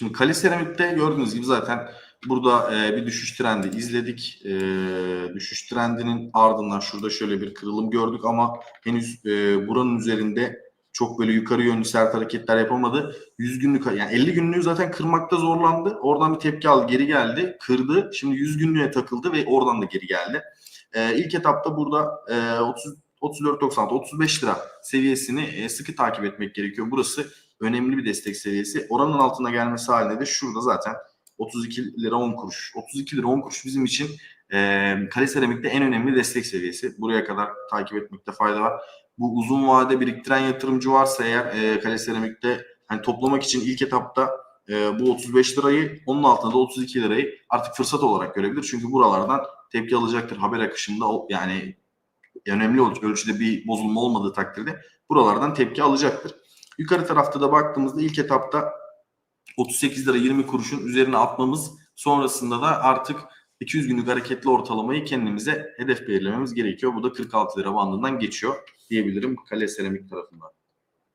Şimdi kale seramikte gördüğünüz gibi zaten burada e, bir düşüş trendi izledik. E, düşüş trendinin ardından şurada şöyle bir kırılım gördük ama henüz e, buranın üzerinde çok böyle yukarı yönlü sert hareketler yapamadı. 100 günlük yani 50 günlüğü zaten kırmakta zorlandı. Oradan bir tepki aldı, geri geldi, kırdı. Şimdi 100 günlüğe takıldı ve oradan da geri geldi. E, ilk etapta burada e, 30 34.96 35 lira seviyesini e, sıkı takip etmek gerekiyor. Burası önemli bir destek seviyesi. Oranın altına gelmesi halinde de şurada zaten 32 lira 10 kuruş. 32 lira 10 kuruş bizim için e, kale seramikte en önemli destek seviyesi. Buraya kadar takip etmekte fayda var. Bu uzun vade biriktiren yatırımcı varsa eğer e, kale seramikte hani toplamak için ilk etapta e, bu 35 lirayı onun altında da 32 lirayı artık fırsat olarak görebilir. Çünkü buralardan tepki alacaktır. Haber akışında yani önemli ölçüde bir bozulma olmadığı takdirde buralardan tepki alacaktır. Yukarı tarafta da baktığımızda ilk etapta 38 lira 20 kuruşun üzerine atmamız sonrasında da artık 200 günlük hareketli ortalamayı kendimize hedef belirlememiz gerekiyor. Bu da 46 lira bandından geçiyor diyebilirim kale seramik tarafından.